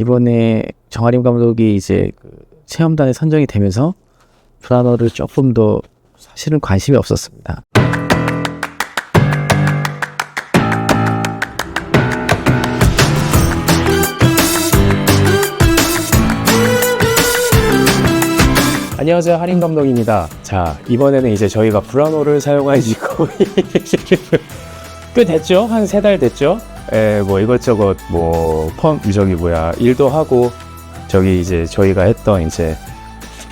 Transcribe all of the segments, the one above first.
이번에 정아림 감독이 이제 그 체험단에 선정이 되면서 브라너를 조금 더 사실은 관심이 없었습니다. 안녕하세요 할인 감독입니다. 자 이번에는 이제 저희가 브라노를 사용한 지 거의 꽤 됐죠? 한 세 달 됐죠? 에, 뭐 이것저것 뭐 펌 저기 뭐야 일도 하고 저기 이제 저희가 했던 이제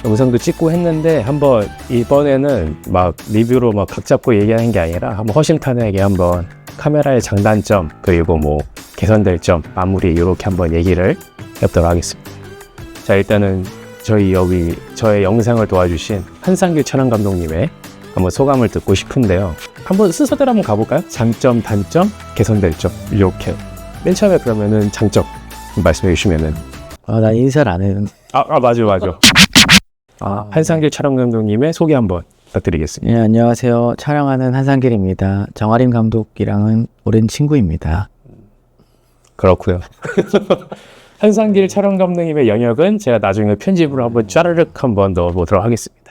영상도 찍고 했는데 한번 이번에는 막 리뷰로 막 각 잡고 얘기하는 게 아니라 한번 허심탄회하게 한번 카메라의 장단점 그리고 뭐 개선될 점 마무리 이렇게 한번 얘기를 해보도록 하겠습니다. 자 일단은 저희 여기 저의 영상을 도와주신 한상길 촬영 감독님의 한번 소감을 듣고 싶은데요. 한번 순서대로 한번 가볼까요? 장점, 단점, 개선될 점 이렇게. 맨 처음에 그러면은 장점 말씀해 주시면은 아, 난 인사를 안 했는데. 아, 아 맞아 맞아. 아, 한상길 촬영 감독님의 소개 한번 부탁드리겠습니다. 예, 안녕하세요. 촬영하는 한상길입니다. 정아림 감독이랑은 오랜 친구입니다. 그렇고요. 한상길 촬영 감독님의 영역은 제가 나중에 편집으로 한번 짜르륵 한번 넣어보도록 하겠습니다.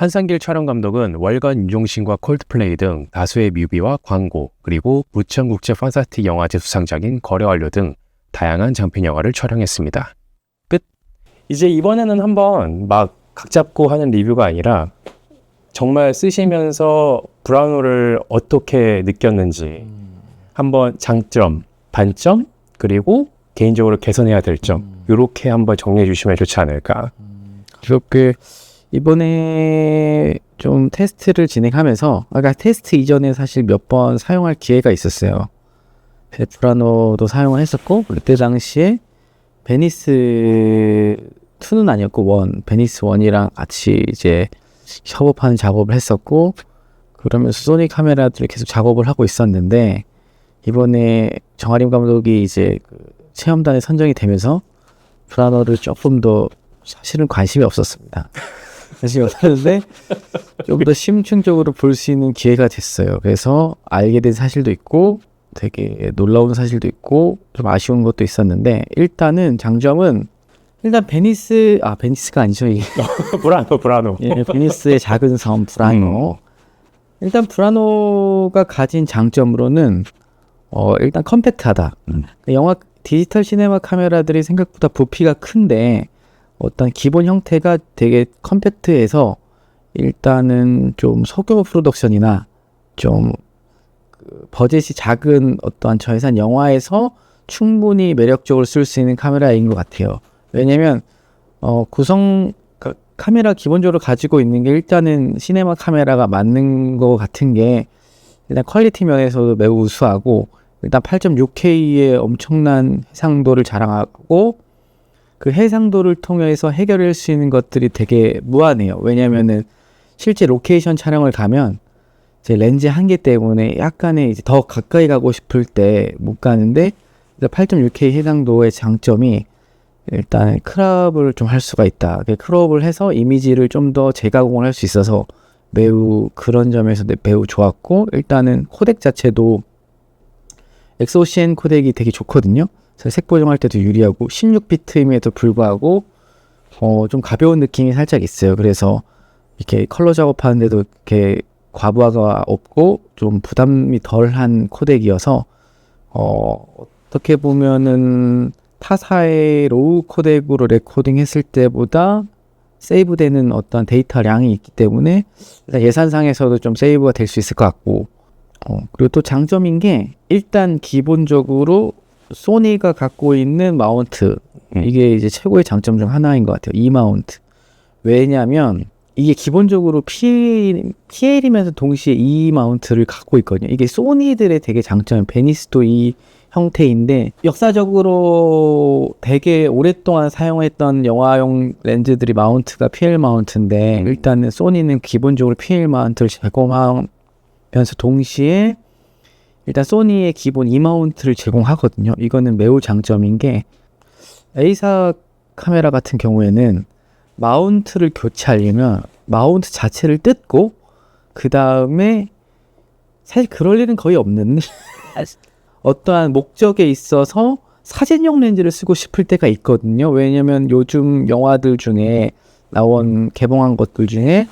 한상길 촬영 감독은 월간 윤종신과 콜드플레이 등 다수의 뮤비와 광고, 그리고 부천국제 판타스틱 영화제 수상작인 거래 완료 등 다양한 장편 영화를 촬영했습니다. 끝. 이제 이번에는 한번 막 각 잡고 하는 리뷰가 아니라 정말 쓰시면서 브라우노를 어떻게 느꼈는지 한번 장점, 단점, 그리고 개인적으로 개선해야 될 점, 이렇게 한번 정리해 주시면 좋지 않을까. 그렇게 이번에 좀 테스트를 진행하면서 아까 테스트 이전에 사실 몇 번 사용할 기회가 있었어요. 베프라노도 사용을 했었고 그때 당시에 베니스 2는 아니었고 원 베니스 1이랑 같이 이제 협업하는 작업을 했었고 그러면서 소니 카메라들을 계속 작업을 하고 있었는데 이번에 정아림 감독이 이제 그 체험단에 선정이 되면서 브라너를 조금 더 사실은 관심이 없었습니다. 관심이 없었는데 좀더 심층적으로 볼 수 있는 기회가 됐어요. 그래서 알게 된 사실도 있고 되게 놀라운 사실도 있고 좀 아쉬운 것도 있었는데 일단은 장점은 일단 베니스 아 베니스가 아니죠 이게 브라노, 브라노. 예, 베니스의 작은 섬 브라노. 일단 브라노가 가진 장점으로는 어 일단 컴팩트하다. 영화 디지털 시네마 카메라들이 생각보다 부피가 큰데 어떤 기본 형태가 되게 컴팩트해서 일단은 좀 소규모 프로덕션이나 좀 그 버젯이 작은 어떠한 저예산 영화에서 충분히 매력적으로 쓸 수 있는 카메라인 것 같아요. 왜냐면 어 구성 그 카메라 기본적으로 가지고 있는 게 일단은 시네마 카메라가 맞는 것 같은 게 일단 퀄리티 면에서도 매우 우수하고 일단 8.6K의 엄청난 해상도를 자랑하고 그 해상도를 통해서 해결할 수 있는 것들이 되게 무한해요. 왜냐면은 실제 로케이션 촬영을 가면 제 렌즈 한계 때문에 약간의 이제 더 가까이 가고 싶을 때 못 가는데 8.6K 해상도의 장점이 일단 크롭을 좀 할 수가 있다. 그 크롭을 해서 이미지를 좀 더 재가공을 할 수 있어서 매우 그런 점에서 매우 좋았고 일단은 코덱 자체도 엑소시엔 코덱이 되게 좋거든요. 색 보정할 때도 유리하고 16비트임에도 불구하고 어, 좀 가벼운 느낌이 살짝 있어요. 그래서 이렇게 컬러 작업하는데도 이렇게 과부하가 없고 좀 부담이 덜한 코덱이어서 어, 어떻게 보면은 타사의 로우 코덱으로 레코딩 했을 때보다 세이브되는 어떤 데이터량이 있기 때문에 일단 예산상에서도 좀 세이브가 될 수 있을 것 같고 어, 그리고 또 장점인 게 일단 기본적으로 소니가 갖고 있는 마운트 음. 이게 이제 최고의 장점 중 하나인 것 같아요. 이 마운트 왜냐하면 이게 기본적으로 PL, PL이면서 동시에 이 마운트를 갖고 있거든요. 이게 소니들의 되게 장점, 베니스도 이 형태인데 역사적으로 되게 오랫동안 사용했던 영화용 렌즈들이 마운트가 PL 마운트인데 일단은 소니는 기본적으로 PL 마운트를 제공하면서 동시에 일단 소니의 기본 E 마운트를 제공하거든요. 이거는 매우 장점인 게 A사 카메라 같은 경우에는 마운트를 교체하려면 마운트 자체를 뜯고 그 다음에 사실 그럴 일은 거의 없는데 어떠한 목적에 있어서 사진용 렌즈를 쓰고 싶을 때가 있거든요. 왜냐면 요즘 영화들 중에 나온 개봉한 것들 중에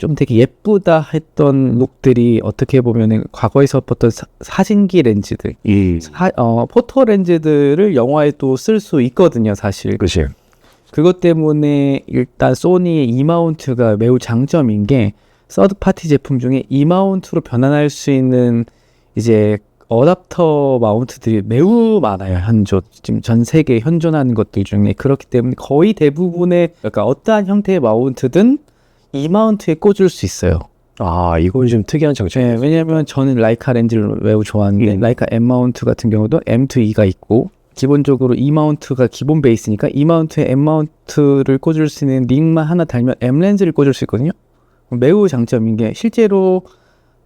좀 되게 예쁘다 했던 룩들이 어떻게 보면은 과거에서 봤던 사, 사진기 렌즈들, 이 사, 어, 포토 렌즈들을 영화에 또 쓸 수 있거든요, 사실. 그치. 그것 때문에 일단 소니의 E 마운트가 매우 장점인 게 서드 파티 제품 중에 E 마운트로 변환할 수 있는 이제 어답터 마운트들이 매우 많아요. 현존 지금 전 세계에 현존하는 것들 중에 그렇기 때문에 거의 대부분의 그러니까 어떠한 형태의 마운트든 E 마운트에 꽂을 수 있어요. 아 이건 좀 특이한 장점. 네, 왜냐면 저는 라이카 렌즈를 매우 좋아하는데 음. 라이카 M 마운트 같은 경우도 M to E가 있고 기본적으로 E 마운트가 기본 베이스니까 E 마운트에 M 마운트를 꽂을 수 있는 링만 하나 달면 M 렌즈를 꽂을 수 있거든요. 매우 장점인 게 실제로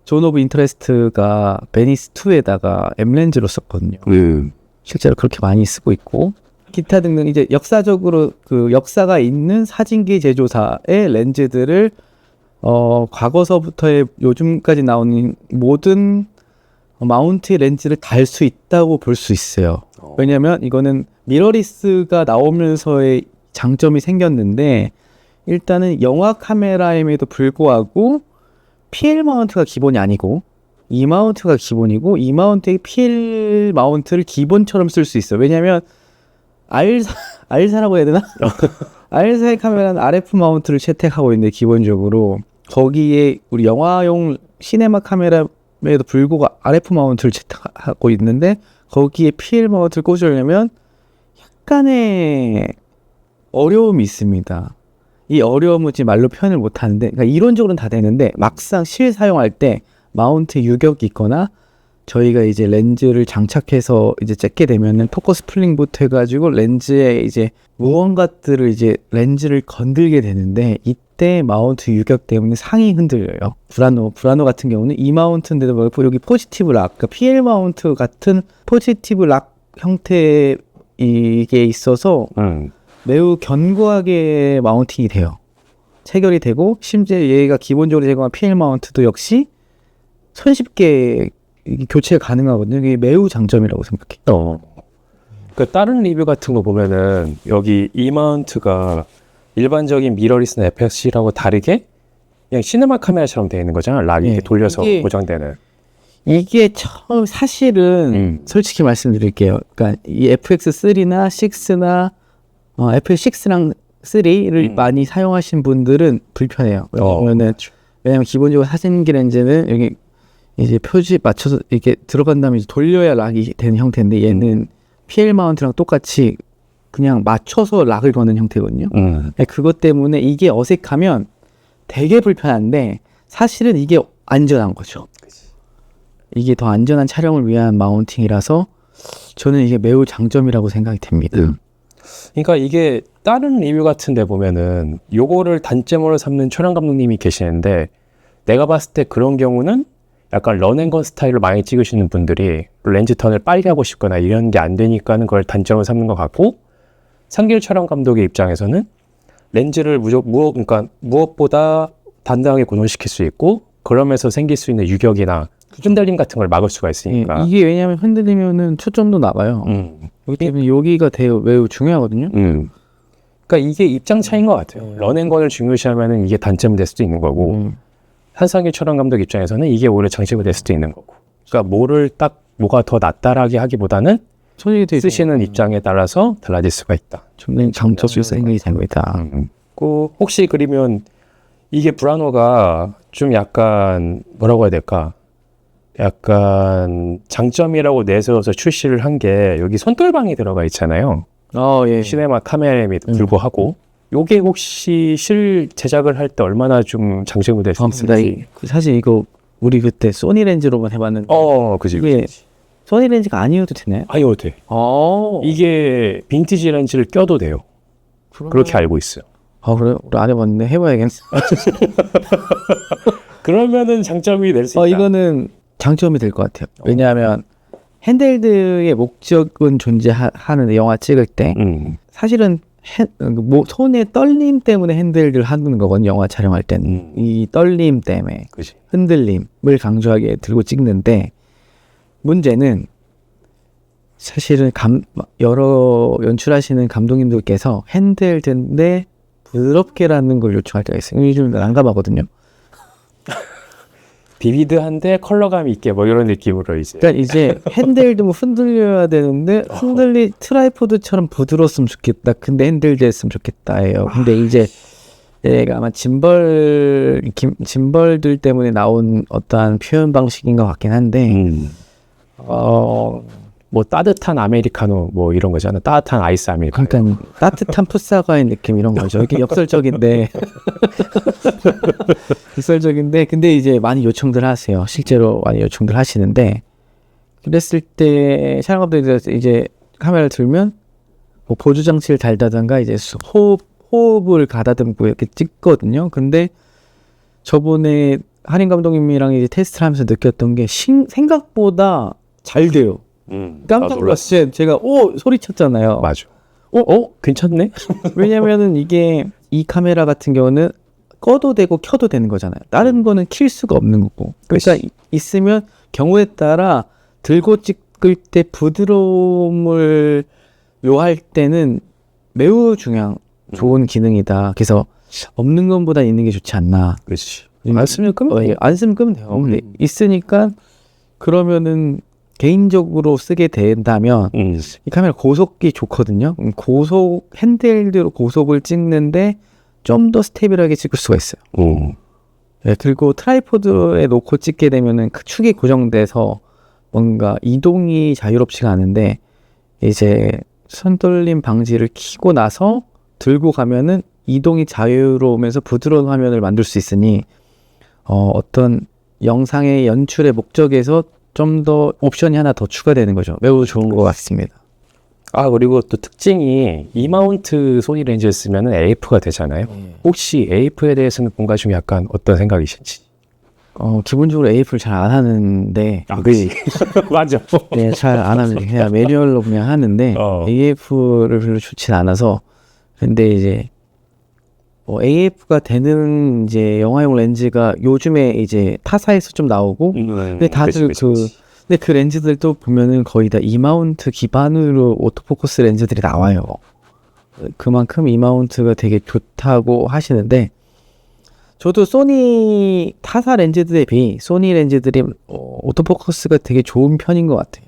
존 오브 인터레스트가 베니스 2에다가 M 렌즈로 썼거든요. 음. 실제로 그렇게 많이 쓰고 있고 기타 등등 이제 역사적으로 그 역사가 있는 사진기 제조사의 렌즈들을 어 과거서부터의 요즘까지 나오는 모든 마운트 렌즈를 달 수 있다고 볼 수 있어요. 어. 왜냐면 이거는 미러리스가 나오면서의 장점이 생겼는데 일단은 영화 카메라임에도 불구하고 PL 마운트가 기본이 아니고 E 마운트가 기본이고 E 마운트의 PL 마운트를 기본처럼 쓸 수 있어요. 왜냐하면 R4 R4라고 해야 되나? R4의 카메라는 RF 마운트를 채택하고 있는데 기본적으로 거기에 우리 영화용 시네마 카메라에도 불구하고 RF 마운트를 채택하고 있는데 거기에 PL 마운트를 꽂으려면 약간의 어려움이 있습니다. 이 어려움은 지금 말로 표현을 못 하는데, 그러니까 이론적으로는 다 되는데, 막상 실 사용할 때 마운트 유격이 있거나, 저희가 이제 렌즈를 장착해서 이제 쬐게 되면은 포커스 플링부터 해가지고 렌즈에 이제 무언가들을 이제 렌즈를 건들게 되는데, 이때 마운트 유격 때문에 상이 흔들려요. 브라노, 브라노 같은 경우는 이 마운트인데도 불구하고 여기 포지티브 락, 그러니까 PL 마운트 같은 포지티브 락 이게 있어서 음. 매우 견고하게 마운팅이 돼요. 체결이 되고 심지어 얘가 기본적으로 제공한 PL 마운트도 역시 손쉽게 교체가 가능하거든요. 이게 매우 장점이라고 생각해요. 어. 그 다른 리뷰 같은 거 보면은 여기 이 마운트가 일반적인 미러리스나 FXC라고 다르게 그냥 시네마 카메라처럼 되어 있는 거잖아. 락이 예. 이렇게 돌려서 이게- 고정되는. 이게 처음 사실은 음. 솔직히 말씀드릴게요. 그러니까 이 FX3나 6나 어, FX6랑 3를 음. 많이 사용하신 분들은 불편해요. 어. 왜냐면은 왜냐면 기본적으로 사진기 렌즈는 여기 이제 표지 맞춰서 이렇게 들어간 다음에 이제 돌려야 락이 되는 형태인데 얘는 PL 마운트랑 똑같이 그냥 맞춰서 락을 거는 형태거든요. 음. 네, 그것 때문에 이게 어색하면 되게 불편한데 사실은 이게 안전한 거죠. 이게 더 안전한 촬영을 위한 마운팅이라서 저는 이게 매우 장점이라고 생각이 됩니다. 음. 그러니까 이게 다른 리뷰 같은 데 보면은 요거를 단점으로 삼는 촬영 감독님이 계시는데 내가 봤을 때 그런 경우는 약간 런앤건 스타일을 많이 찍으시는 분들이 렌즈 턴을 빨리 하고 싶거나 이런 게 안 되니까는 그걸 단점을 삼는 것 같고 상길 촬영 감독의 입장에서는 렌즈를 무조, 무엇, 그러니까 무엇보다 단단하게 고정시킬 수 있고 그러면서 생길 수 있는 유격이나 흔들림 같은 걸 막을 수가 예, 있으니까 이게 왜냐하면 흔들리면은 초점도 나가요. 음. 그렇기 때문에 여기가 되게 매우 중요하거든요. 음. 그러니까 이게 입장 차이인 것 같아요. 네. 런앤건을 중요시하면은 이게 단점이 될 수도 있는 거고 음. 한상일 촬영 감독 입장에서는 이게 오히려 장점이 될 수도 있는 거고. 그러니까 뭐를 딱 뭐가 더 낫다라게 하기보다는 손이 되게 쓰시는 입장에 따라서 달라질 수가 있다. 좀 장점이 생각이 됩니다. 음. 그 혹시 그러면 이게 브라노가 좀 약간 뭐라고 해야 될까? 약간 장점이라고 내세워서 출시를 한 게 여기 손떨방이 들어가 있잖아요. 어, 예. 시네마 카메라임에도 음. 불구하고 요게 혹시 실 제작을 할 때 얼마나 좀 장점이 어. 이- 그 사실 이거 우리 그때 소니 렌즈로만 해봤는데 어, 그지. 이게 그지. 소니 렌즈가 아니어도 되나요? 아니어도 돼. 어, 이게 빈티지 렌즈를 껴도 돼요. 그렇게 알고 있어요. 아 그래? 우리 안 해봤는데 해봐야겠네. 그러면은 장점이 될수 있다. 어 이거는 장점이 될 것 같아요. 왜냐하면 핸들드의 목적은 존재하는데 영화 찍을 때 음. 사실은 핸, 그 뭐, 손의 떨림 때문에 핸들드를 하는 거거든요. 영화 촬영할 때는 음. 이 떨림 때문에 그지. 흔들림을 강조하게 들고 찍는데 문제는 사실은 감 여러 연출하시는 감독님들께서 핸들드인데 부드럽게라는 걸 요청할 때가 있어요. 이게 좀 난감하거든요. 비비드한데 컬러감 있게 뭐 이런 느낌으로 이제. 그러니까 이제 핸들도 뭐 흔들려야 되는데 흔들리 트라이포드처럼 부드러웠으면 좋겠다. 근데 핸들드 했으면 좋겠다예요. 근데 이제 얘가 아마 짐벌 김, 짐벌들 때문에 나온 어떠한 표현 방식인 것 같긴 한데 음. 어, 뭐 따뜻한 아메리카노 뭐 이런 거잖아. 따뜻한 아이스 아메리카노. 그러니까 따뜻한 풋사과의 느낌 이런 거죠. 이게 역설적인데 역설적인데 근데 이제 많이 요청들 하세요. 실제로 많이 요청들 하시는데 그랬을 때 촬영 감독님들 이제 카메라를 들면 뭐 보조 장치를 달다던가 이제 수- 호흡 호흡을 가다듬고 이렇게 찍거든요. 근데 저번에 한인 감독님이랑 이제 테스트를 하면서 느꼈던 게 신- 생각보다 잘 돼요. 음. 깜짝 놀랐어요. 제가 오 소리쳤잖아요. 맞아. 어, 어, 괜찮네. 왜냐면은 이게 이 카메라 같은 경우는 꺼도 되고 켜도 되는 거잖아요. 다른 거는 킬 수가 없는 거고. 그러니까 이- 있으면 경우에 따라 들고 찍을 때 부드러움을 요할 때는 매우 중요한 좋은 기능이다. 그래서 없는 것보다 있는 게 좋지 않나. 그렇지. 안 쓰면 끄면 어, 예, 안 쓰면 끄면 돼요. 음. 있으니까 그러면은 개인적으로 쓰게 된다면 음. 이 카메라 고속이 좋거든요. 음, 고속 핸들드로 고속을 찍는데 좀 더 스테이블하게 찍을 수가 있어요. 음. 예, 그리고 트라이포드에 놓고 찍게 되면은 그 축이 고정돼서 뭔가 이동이 자유롭지가 않은데 이제 손떨림 방지를 키고 나서 들고 가면은 이동이 자유로우면서 부드러운 화면을 만들 수 있으니 어, 어떤 영상의 연출의 목적에서 좀 더 옵션이 하나 더 추가되는 거죠. 매우 좋은 것 같습니다. 아 그리고 또 특징이 E 마운트 소니 렌즈를 쓰면은 AF가 되잖아요. 혹시 AF에 대해서는 뭔가 좀 약간 어떤 생각이신지? 어, 기본적으로 AF를 잘 안 하는데 아, 그지. 맞아. 네, 잘 안 하면 그냥 매뉴얼로 그냥 하는데 어. AF를 별로 좋진 않아서 근데 이제 뭐 AF가 되는 이제 영화용 렌즈가 요즘에 이제 타사에서 좀 나오고 근데 다들 그- 근데 그 렌즈들도 보면은 거의 다 이마운트 기반으로 오토포커스 렌즈들이 나와요. 그만큼 이마운트가 되게 좋다고 하시는데 저도 소니 타사 렌즈들에 비해 소니 렌즈들이 어, 오토포커스가 되게 좋은 편인 것 같아요.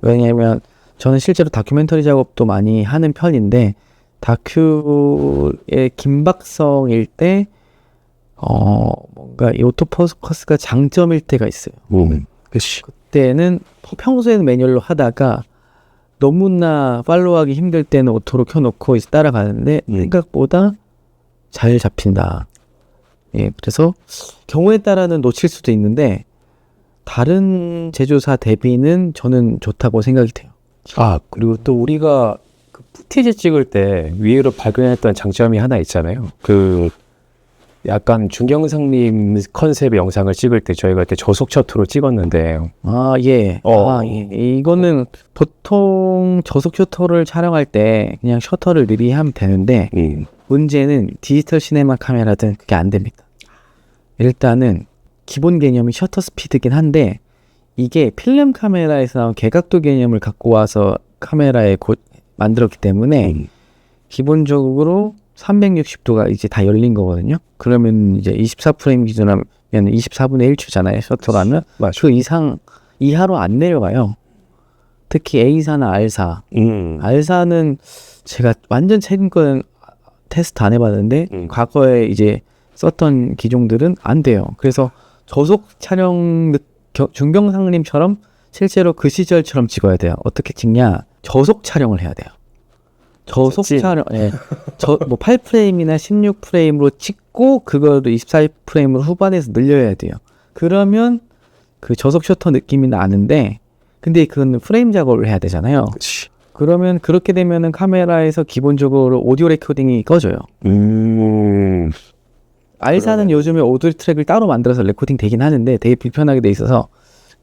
왜냐면 저는 실제로 다큐멘터리 작업도 많이 하는 편인데 다큐의 긴박성일 때 어, 뭔가 이 오토포커스가 장점일 때가 있어요. 그치. 그때는 평소에는 매뉴얼로 하다가 너무나 팔로우하기 힘들 때는 오토로 켜놓고 이제 따라가는데 음. 생각보다 잘 잡힌다. 예, 그래서 경우에 따라는 놓칠 수도 있는데 다른 제조사 대비는 저는 좋다고 생각이 돼요. 아 그리고 또 우리가 그 푸티지 찍을 때 위로 발견했던 장점이 하나 있잖아요. 그 약간 중경상님 컨셉의 영상을 찍을 때 저희가 그때 저속 셔터로 찍었는데 아, 예. 어. 아, 예. 이거는 보통 저속 셔터를 촬영할 때 그냥 셔터를 느리 하면 되는데 문제는 디지털 시네마 카메라든 그게 안 됩니다. 일단은 기본 개념이 셔터 스피드긴 한데 이게 필름 카메라에서 나온 개각도 개념을 갖고 와서 카메라에 고, 만들었기 때문에 기본적으로 360도가 이제 다 열린 거거든요. 그러면 이제 24프레임 기준하면 24분의 1초잖아요. 셔터라면 맞아. 그 이상 이하로 안 내려가요. 특히 A사나 R사. 음. R사는 제가 완전 최근 거는 테스트 안 해봤는데 음. 과거에 이제 썼던 기종들은 안 돼요. 그래서 저속 촬영 느- 겨- 중경상님처럼 실제로 그 시절처럼 찍어야 돼요. 어떻게 찍냐? 저속 촬영을 해야 돼요. 저속 찐. 촬영, 예. 저, 뭐 8프레임이나 16프레임으로 찍고, 그거를 24프레임으로 후반에서 늘려야 돼요. 그러면 그 저속 셔터 느낌이 나는데, 근데 그거는 프레임 작업을 해야 되잖아요. 그치. 그러면 그렇게 되면은 카메라에서 기본적으로 오디오 레코딩이 꺼져요. 음. 알사는 요즘에 오디오 트랙을 따로 만들어서 레코딩 되긴 하는데 되게 불편하게 돼 있어서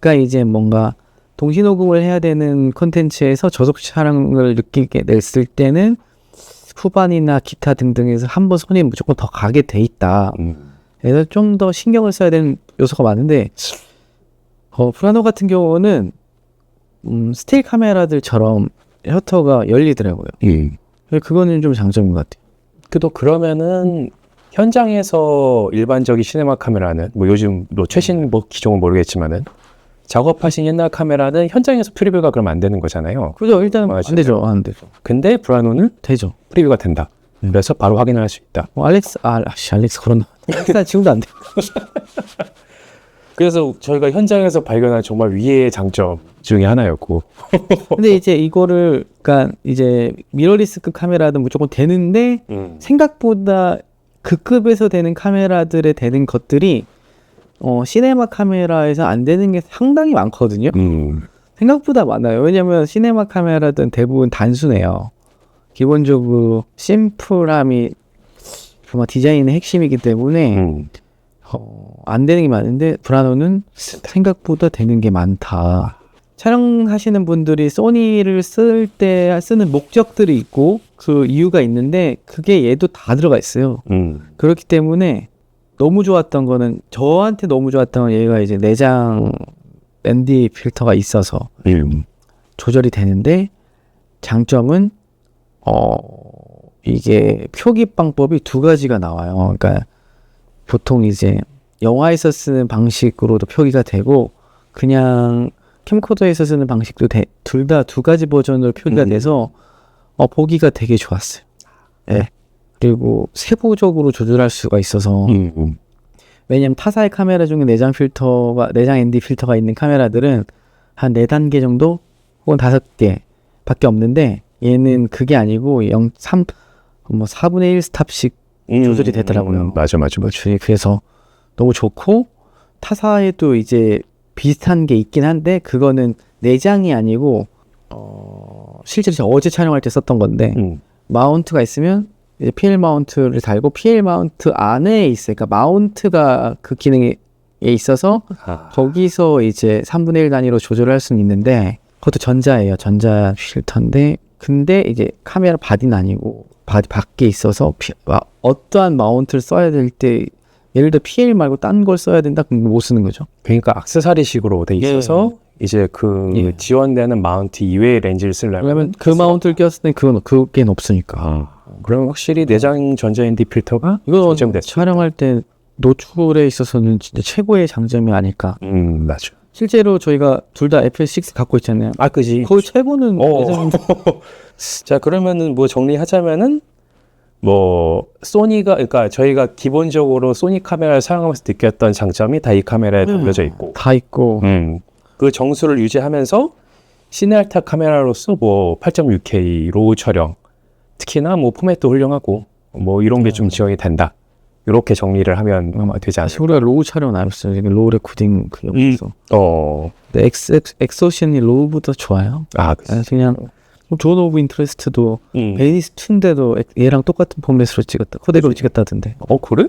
그러니까 이제 뭔가 동시 녹음을 해야 되는 콘텐츠에서 저속 촬영을 느끼게 냈을 때는 후반이나 기타 등등에서 한 번 손이 무조건 더 가게 돼 있다. 음. 그래서 좀 더 신경을 써야 되는 요소가 많은데 어, 프라노 같은 경우는 음, 스틸 카메라들처럼 셔터가 열리더라고요. 음. 그거는 좀 장점인 것 같아요. 그도 그러면은 현장에서 일반적인 시네마 카메라는 뭐 요즘 뭐 최신 뭐 기종은 모르겠지만은 작업하신 옛날 카메라는 현장에서 프리뷰가 그럼 안 되는 거잖아요. 그죠? 일단 맞아요. 안 되죠. 안 되죠. 근데 브라노는 되죠. 프리뷰가 된다. 그래서 바로 확인할 수 있다. 뭐 알렉스 아 씨, 알렉스 그런 알렉스 지금도 안 돼. 그래서 저희가 현장에서 발견한 정말 위의 장점 중에 하나였고. 근데 이제 이거를 그러니까 이제 미러리스급 카메라는 무조건 되는데 음. 생각보다 그 급에서 되는 카메라들에 되는 것들이 어 시네마 카메라에서 안 되는 게 상당히 많거든요. 음. 생각보다 많아요. 왜냐면 시네마 카메라든 대부분 단순해요. 기본적으로 심플함이 정말 디자인의 핵심이기 때문에 음. 어, 안 되는 게 많은데 브라노는 생각보다 되는 게 많다. 촬영하시는 분들이 소니를 쓸 때 쓰는 목적들이 있고 그 이유가 있는데 그게 얘도 다 들어가 있어요. 음. 그렇기 때문에 너무 좋았던 거는 저한테 너무 좋았던 건 얘가 이제 내장 랜디 필터가 있어서 음. 조절이 되는데 장점은 어 이게 표기 방법이 두 가지가 나와요. 그러니까 보통 이제 영화에서 쓰는 방식으로도 표기가 되고 그냥 캠코더에서 쓰는 방식도 둘 다 두 가지 버전으로 표기가 음. 돼서 어 보기가 되게 좋았어요. 예. 그리고 세부적으로 조절할 수가 있어서 음. 왜냐면 타사의 카메라 중에 내장 필터가 내장 ND 필터가 있는 카메라들은 한 네 단계 정도 혹은 다섯 개밖에 없는데 얘는 그게 아니고 0, 3, 뭐 4분의 1 스탑씩 음. 조절이 되더라고요. 음. 맞아, 맞아, 맞아. 그래서 너무 좋고 타사에도 이제 비슷한 게 있긴 한데 그거는 내장이 아니고 어 실제로 제가 어제 촬영할 때 썼던 건데 음. 마운트가 있으면 이제 PL 마운트를 달고 PL 마운트 안에 있어요. 그러니까 마운트가 그 기능에 있어서 아. 거기서 이제 3분의 1 단위로 조절을 할 수는 있는데 그것도 전자예요. 전자 필터인데 근데 이제 카메라 바디는 아니고 바디 밖에 있어서 피- 마- 어떠한 마운트를 써야 될 때 예를 들어 PL 말고 딴 걸 써야 된다 그럼 못 쓰는 거죠. 그러니까 악세사리식으로 돼 있어서 이제 그 예. 지원되는 마운트 이외의 렌즈를 쓰려면 그 마운트를 꼈을 때 그건 그게 없으니까. 아, 그럼 확실히 내장 전자 ND 필터가 이거 장점됐죠. 촬영할 때 노출에 있어서는 진짜 최고의 장점이 아닐까. 음, 맞죠. 실제로 저희가 둘 다 FS6 갖고 있잖아요. 아, 그지. 거의 최고는 어. 내장 자, 그러면은 뭐 정리하자면은 뭐 소니가 그러니까 저희가 기본적으로 소니 카메라를 사용하면서 느꼈던 장점이 다 이 카메라에 음. 담겨져 있고, 다 있고 음, 그 정수를 유지하면서 시네알타 카메라로서 뭐 8.6K 로우 촬영, 특히나 뭐 포맷도 훌륭하고 뭐 이런 게 좀 지원이 된다. 이렇게 정리를 하면 아마 되지 않을까. 우리가 로우 촬영. 지금 로우 레코딩 그게 음. 없어. 어, 근데 엑스, 엑- 엑소션이 로우보다 좋아요. 아, 그래서 그냥 존 오브 인트레스트도 음. 베니스 2인데도 얘랑 똑같은 폼렛으로 찍었다. 코덱으로 찍었다던데. 어 그래?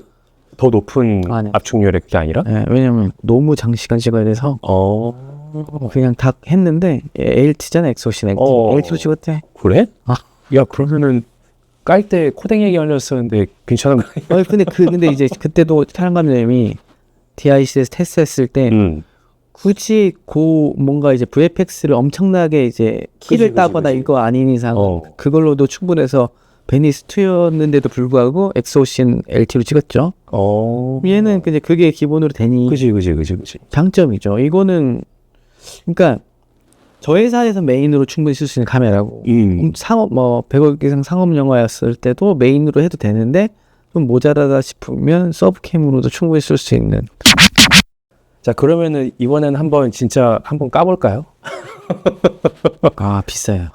더 높은 아니야. 압축률의 그게 아니라? 예, 왜냐면 너무 장시간 찍어야 돼서 어, 그냥 다 했는데 LT잖아 엑소션 LT. 어. LT로 찍었대. 그래? 아. 야 그러면은 깔 때 코댕 얘기 하렸었는데 괜찮은 거 아니야? 어, 근데 그 근데 이제 그때도 촬영 감독님이 DIC에서 테스트했을 때 응. 굳이 고 뭔가 이제 VFX를 엄청나게 이제 키를 그지, 따거나 그지. 이거 아닌 이상 어. 그걸로도 충분해서 베니스 2였는데도 불구하고 엑소신 LT로 찍었죠. 어. 얘는 근데 그게 기본으로 되니 그지 그지 그지 그지. 장점이죠. 이거는 그러니까 저 회사에서 메인으로 충분히 쓸 수 있는 카메라고 음. 음, 상업 뭐 100억 이상 상업 영화였을 때도 메인으로 해도 되는데 좀 모자라다 싶으면 서브캠으로도 충분히 쓸 수 있는 자 그러면은 이번에는 한번 진짜 한번 까볼까요? 아 비싸요.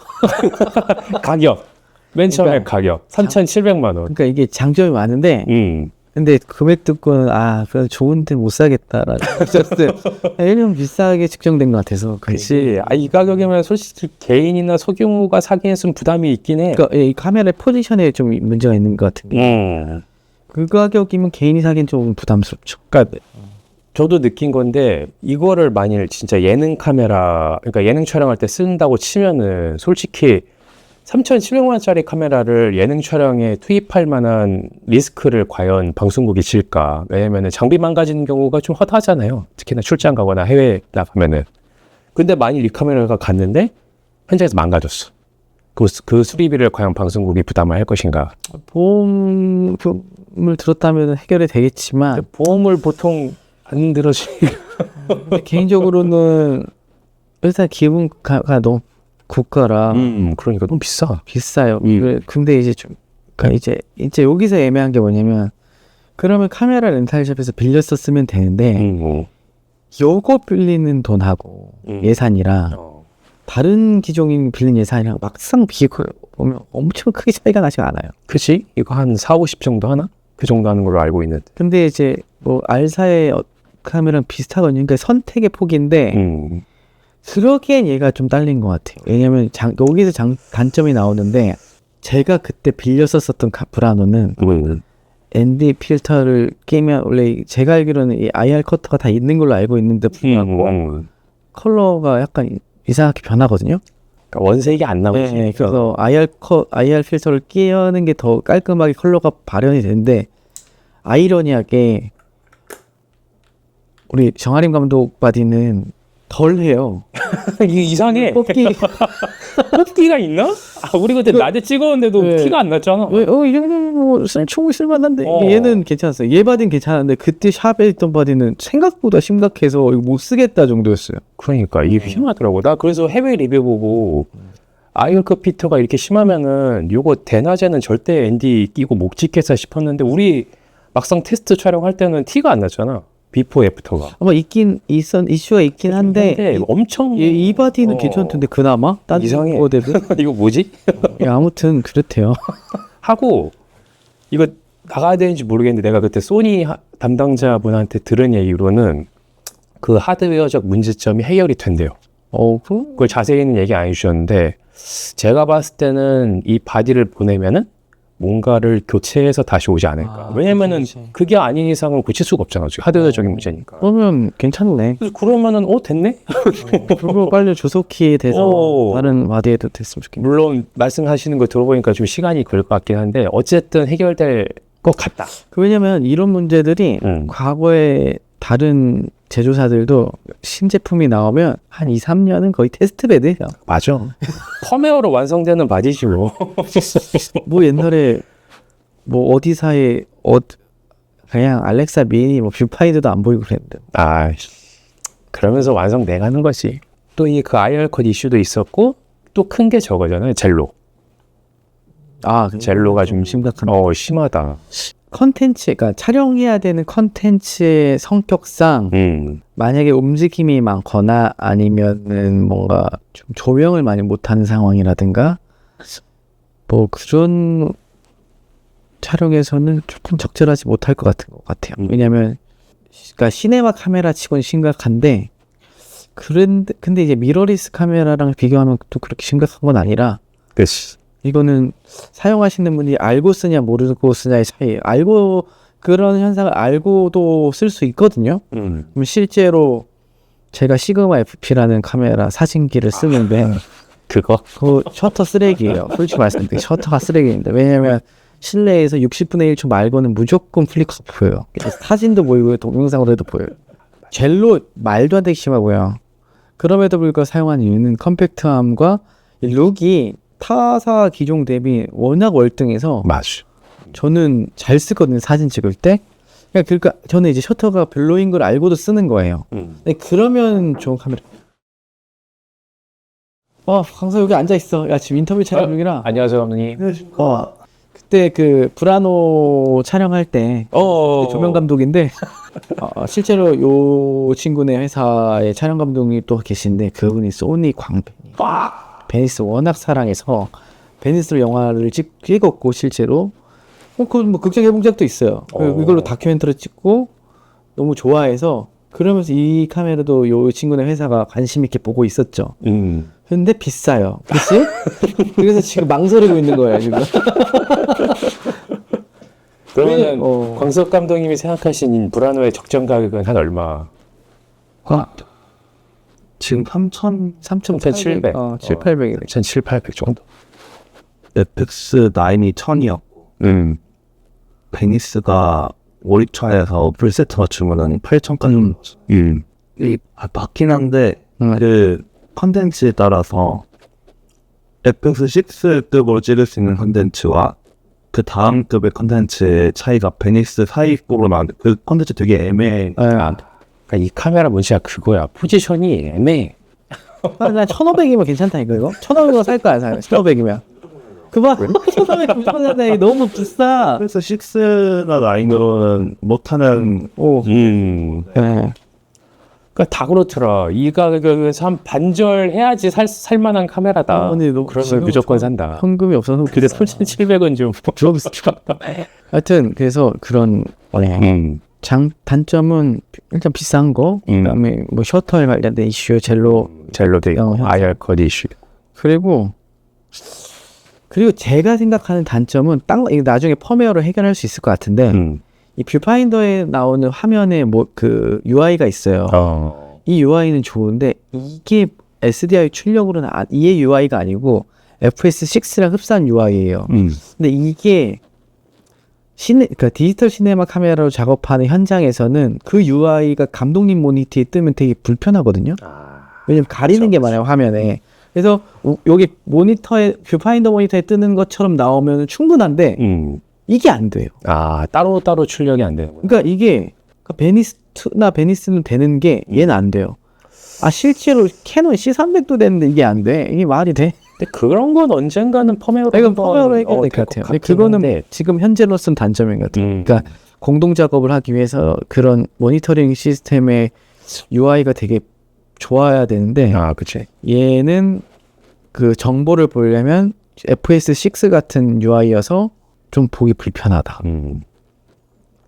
가격. 맨 처음에 그러니까 가격 3,700만 원. 그러니까 이게 장점이 많은데 음. 근데 금액 듣고는 아 그래도 좋은데 못 사겠다라는 생각을 왜냐면 비싸게 측정된 것 같아서 그렇지. 아, 이 가격이면 솔직히 개인이나 소규모가 사기에는 부담이 있긴 해. 그러니까 이 카메라의 포지션에 좀 문제가 있는 것 같은 게 음. 그 가격이면 개인이 사기엔 좀 부담스럽죠. 그러니까 저도 느낀 건데 이거를 만일 진짜 예능 카메라 그러니까 예능 촬영할 때 쓴다고 치면은 솔직히 3,700만 원짜리 카메라를 예능 촬영에 투입할 만한 리스크를 과연 방송국이 질까? 왜냐면은 장비 망가지는 경우가 좀 허다하잖아요. 특히나 출장 가거나 해외 나가면은 근데 만일 이 카메라가 갔는데 현장에서 망가졌어. 그, 수- 그 수리비를 과연 방송국이 부담을 할 것인가? 보험을 들었다면 해결이 되겠지만 보험을 보통 안 들어주니까. 근데 개인적으로는 일단 기분가 너무 고가라 음, 그러니까 너무 비싸. 비싸요. 음. 그래- 근데 이제 좀 그러니까 이제 이제 여기서 애매한 게 뭐냐면 그러면 카메라 렌탈샵에서 빌렸었으면 되는데 음, 뭐. 요거 빌리는 돈하고 음. 예산이랑 어. 다른 기종인 빌린 예산이랑 막상 비교 보면 엄청 크게 차이가 나지 않아요. 그치? 이거 한 4, 50 정도 하나? 그 정도 하는 걸로 알고 있는데. 근데 이제 뭐 알사의 어- 카메라랑 비슷하거든요. 그러니까 선택의 폭인데 음. 그러기엔 얘가 좀 딸린 것 같아요. 왜냐면 장, 여기서 장, 단점이 나오는데 제가 그때 빌렸었던 카- 브라노는 음. ND 필터를 끼면 원래 제가 알기로는 이 IR 커터가 다 있는 걸로 알고 있는데 불구하고 음. 컬러가 약간 이상하게 변하거든요. 그러니까 원색이 안 나오지. 네, 그래서 IR 커 IR 필터를 끼는 게 더 깔끔하게 컬러가 발현이 되는데 아이러니하게 우리 정아림 감독 바디는 덜 해요. 이게 이상해. 뽑기 뽑기가 있나? 아, 우리 그때 낮에 찍었는데도 네. 티가 안 났잖아. 왜, 어, 이 정도면 뭐, 쓸, 충분히 쓸만한데. 어. 얘는 괜찮았어요. 얘 바디는 괜찮은데, 그때 샵에 있던 바디는 생각보다 심각해서, 이거 못 쓰겠다 정도였어요. 그러니까 이게 희한하더라고. 나 그래서 해외 리뷰 보고 아이얼급 피터가 이렇게 심하면은 요거 대낮에는 절대 앤디 끼고 못 찍겠다 싶었는데 우리 막상 테스트 촬영할 때는 티가 안 났잖아. 비포 애프터가. 아마 있긴, 있었, 이슈가 있긴 한데, 근데 엄청 얘, 이 바디는 어. 괜찮던데, 그나마? 딴 이상해. 거? 이거 뭐지? 예, 아무튼, 그렇대요. 하고 이거 나가야 되는지 모르겠는데 내가 그때 소니 하- 담당자분한테 들은 얘기로는 그 하드웨어적 문제점이 해결이 된대요. 어, 그, 그걸 자세히는 얘기 안 해주셨는데 제가 봤을 때는 이 바디를 보내면은 뭔가를 교체해서 다시 오지 않을까. 아, 왜냐면은 그치. 그게 아닌 이상은 고칠 수가 없잖아. 지금 하드웨어적인 문제니까. 그러면 괜찮네. 그래서 그러면은 어 됐네. 그리고 빨리 조속히 돼서, 오. 다른 바디에도 됐으면 좋겠네. 물론 말씀하시는 거 들어보니까 좀 시간이 걸릴 것 같긴 한데 어쨌든 해결될 것 같다. 그 왜냐면 이런 문제들이 음. 과거에 다른 제조사들도 신제품이 나오면 한 2, 3년은 거의 테스트 베드예요. 맞아. 펌웨어로 완성되는 바디지 뭐. 뭐 옛날에 뭐 어디사에 어 그냥 알렉사 미니 뭐 뷰파인더도 안 보이고 그랬는데 아, 그러면서 완성돼가는 거지. 또 이 그 IR 컷 이슈도 있었고 또 큰 게 저거잖아요. 젤로. 아 젤로가 좀 심각한 어 심하다. 컨텐츠 그러니까 촬영해야 되는 컨텐츠의 성격상 음. 만약에 움직임이 많거나 아니면은 뭔가 좀 조명을 많이 못하는 상황이라든가 뭐 그런 촬영에서는 조금 적절하지 못할 것 같은 것 같아요. 음. 왜냐하면 그러니까 시네마 카메라 치고는 심각한데 그런데 근데 이제 미러리스 카메라랑 비교하면 또 그렇게 심각한 건 아니라 그치. 이거는 사용하시는 분이 알고 쓰냐 모르고 쓰냐의 차이. 알고 그런 현상을 알고도 쓸 수 있거든요. 음. 그럼 실제로 제가 시그마 FP라는 카메라 사진기를 쓰는데 그거? 그 셔터 쓰레기예요. 솔직히 말씀드리면 셔터가 쓰레기입니다. 왜냐면 실내에서 60분의 1초 말고는 무조건 플리커 보여요. 사진도 보이고 동영상으로도 보여요. 젤로 말도 안 되게 심하고요. 그럼에도 불구하고 사용한 이유는 컴팩트함과 이 룩이 타사 기종 대비 워낙 월등해서 맞아. 저는 잘 쓰거든요. 사진 찍을 때. 그러니까, 그러니까 저는 이제 셔터가 별로인 걸 알고도 쓰는 거예요. 음. 네, 그러면 좋은 카메라. 어, 강서 여기 앉아 있어. 야, 지금 인터뷰 촬영 중이라. 안녕하세요, 감독님. 어, 그때 그 브라노 촬영할 때 어. 조명 감독인데 어, 실제로 요 친구네 회사의 촬영 감독이 또 계신데 그분이 소니 광팬이. 베니스 워낙 사랑해서 베니스로 영화를 찍, 찍었고 실제로 어, 그뭐 극장 개봉작도 있어요. 그- 어. 이걸로 다큐멘터리 찍고 너무 좋아해서 그러면서 이 카메라도 요 친구네 회사가 관심 있게 보고 있었죠. 음. 근데 비싸요. 그치? 그래서 지금 망설이고 있는 거예요, 지금. 그러면은 어. 광석 감독님이 생각하신 브라노의 적정 가격은 한 얼마? 지금 3천 3,700. 어, 7, 800이래. 1,700, 800 정도. FX 9이 1000이었고 음. 베니스가 월입차에서 풀세트 맞추면은 8천까지 올랐어. 음. 이 아, 맞긴 한데 음. 그 컨텐츠에 따라서 FX6급으로 찍을 수 있는 컨텐츠와 그 다음 급의 컨텐츠의 차이가 베니스 사이급으로 나는데 그 컨텐츠 되게 애매해. 예. 그러니까 이 카메라 문제가 그거야. 포지션이 애매해. 아, 나 1500이면 괜찮다니까 이거 1500이면 살 거야 살 1500이면 그봐 1500이면 너무 비싸 그래서 6나 9으로는 못하는 오 음. 예. 그러니까 다 그렇더라. 이 가격에서 한 반절 해야지 살, 살만한 카메라다. 어, 근데 너 그러면 지금 무조건 산다. 현금이 없어서 근데 3,700은 좀. 하여튼 그래서 그런 음. 장 단점은 일단 비싼 거 음. 그다음에 뭐 셔터 관련된 이슈 젤로 젤로도 있고, 어, 형. IR 컷 이슈. 그리고 그리고 제가 생각하는 단점은 딱 이거 나중에 펌웨어로 해결할 수 있을 것 같은데 음. 이 뷰파인더에 나오는 화면에 뭐 그 UI가 있어요. 어. 이 UI는 좋은데 이게 SDI 출력으로는 아, 이의 UI가 아니고 FS6랑 흡사한 UI예요. 음. 근데 이게 시네, 그러니까 디지털 시네마 카메라로 작업하는 현장에서는 그 UI가 감독님 모니터에 뜨면 되게 불편하거든요. 왜냐면 가리는 게 많아요 화면에. 그래서 우- 여기 모니터에 뷰파인더 모니터에 뜨는 것처럼 나오면 충분한데 음. 이게 안 돼요. 아, 따로 따로 출력이 안 되는구나. 그러니까 이게 그러니까 베니스나 베니스는 되는 게 얘는 안 돼요. 아 실제로 캐논 C300도 되는데 이게 안 돼. 이게 말이 돼? 근데 그런 건 언젠가는 펌웨어로 이건 한번, 펌웨어로 어, 해결될 될것 같아요. 근데 같긴 그거는 한데. 지금 현재로서는 단점인 것 같아요. 음. 그러니까 공동 작업을 하기 위해서 그런 모니터링 시스템의 UI가 되게 좋아야 되는데 아, 그치. 얘는 그 정보를 보려면 FS6 같은 UI여서 좀 보기 불편하다. 음.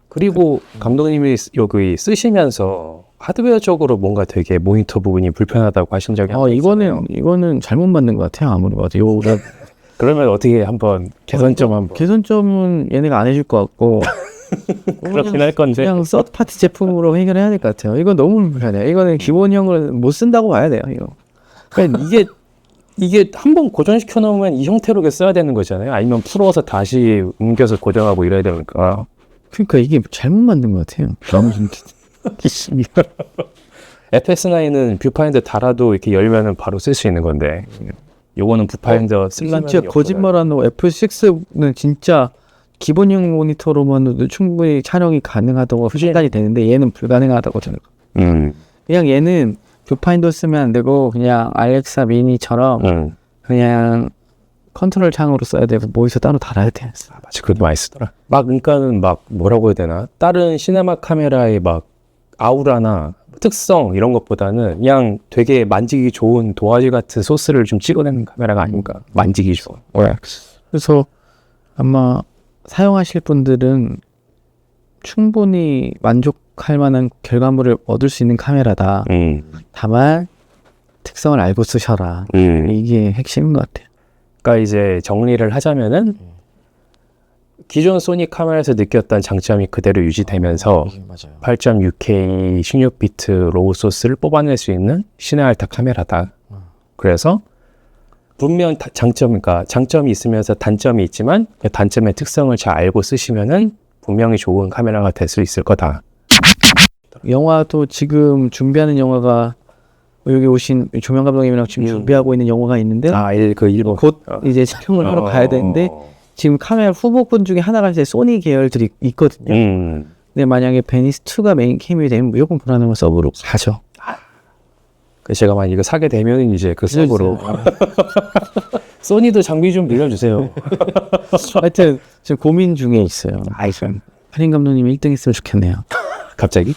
그리고 감독님이 쓰- 여기 쓰시면서 하드웨어적으로 뭔가 되게 모니터 부분이 불편하다고 하신 적이 어 이거는. 이거는 잘못 만든 것 같아요. 아무리 봐도 요가 그러면 어떻게 한번 개선점 한번 개선점은 얘네가 안 해줄 것 같고 그렇긴 할 건데 그냥 서드 파티 제품으로 해결해야 될 것 같아요. 이건 너무 불편해요. 이거는 기본형으로 못 쓴다고 봐야 돼요. 이거. 그러니까 이게 이게 한번 고정시켜 놓으면 이 형태로 써야 되는 거잖아요. 아니면 풀어서 다시 옮겨서 고정하고 이래야 되니까. 그러니까 이게 잘못 만든 것 같아요. FS9은 뷰파인더 달아도 이렇게 열면은 바로 쓸 수 있는 건데 요거는 뷰파인더 쓸려면 진짜 거짓말하는 F6는 진짜 기본형 모니터로만도 충분히 촬영이 가능하다고 판단이 되는데 얘는 불가능하다고 저는. 음. 그냥 얘는 뷰파인더 쓰면 안 되고 그냥 알렉사 미니처럼 음. 그냥 컨트롤 창으로 써야 되고 모니터 따로 달아야 돼. 아, 맞아. 그것도 많이 쓰더라. 막, 그러니까는 막, 뭐라고 해야 되나? 다른 시네마 카메라의 막, 아우라나 특성 이런 것보다는 그냥 되게 만지기 좋은 도화지 같은 소스를 좀 찍어내는 카메라가 아닌가. 만지기 좋은. 그래서 아마 사용하실 분들은 충분히 만족할 만한 결과물을 얻을 수 있는 카메라다. 음. 다만 특성을 알고 쓰셔라. 음. 이게 핵심인 것 같아요. 그러니까 이제 정리를 하자면은, 기존 소니 카메라에서 느꼈던 장점이 그대로 유지되면서 맞아요. 8.6K 16비트 로우 소스를 뽑아낼 수 있는 신의 알타 카메라다. 그래서 분명 다- 장점, 그러니까 장점이 있으면서 단점이 있지만 그 단점의 특성을 잘 알고 쓰시면은 분명히 좋은 카메라가 될 수 있을 거다. 영화도 지금 준비하는 영화가 여기 오신 조명 감독님이랑 지금 음. 준비하고 있는 영화가 있는데 아, 일, 그 일본. 곧 이제 촬영을 하러 가야 되는데 어. 지금 카메라 후보군 중에 하나가 이제 소니 계열들이 있거든요. 음. 근데 만약에 베니스 2가 메인 캠이 되면 무조건 불안한 서브로 가죠. 그 제가 만약 이거 사게 되면 이제 그 서브로 소니도 장비 좀 빌려주세요. 하여튼 지금 고민 중에 있어요. 할인 감독님 1등 했으면 좋겠네요. 갑자기?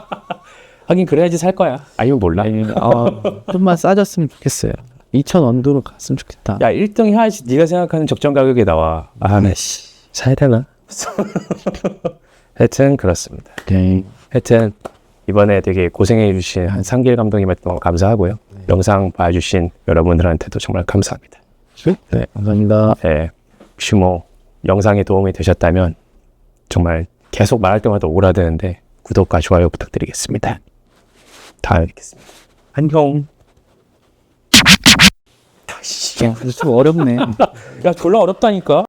하긴 그래야지 살 거야. 아니면 몰라. 아, 좀만 싸졌으면 좋겠어요. 2천 원도로 갔으면 좋겠다. 야 1등 해야지. 네가 생각하는 적정 가격에 나와. 아나씨. 사야 되나? 하여튼 그렇습니다. 네. 하여튼 이번에 되게 고생해 주신 한 상길 감독님한테 너무 감사하고요. 영상 봐주신 여러분들한테도 정말 감사합니다. 네, 감사합니다. 네, 혹시 뭐 영상에 도움이 되셨다면 정말 계속 말할 때마다 오라되는데 구독과 좋아요 부탁드리겠습니다. 다음에 뵙겠습니다. 안녕 야, 좀 어렵네. 야 졸라 어렵다니까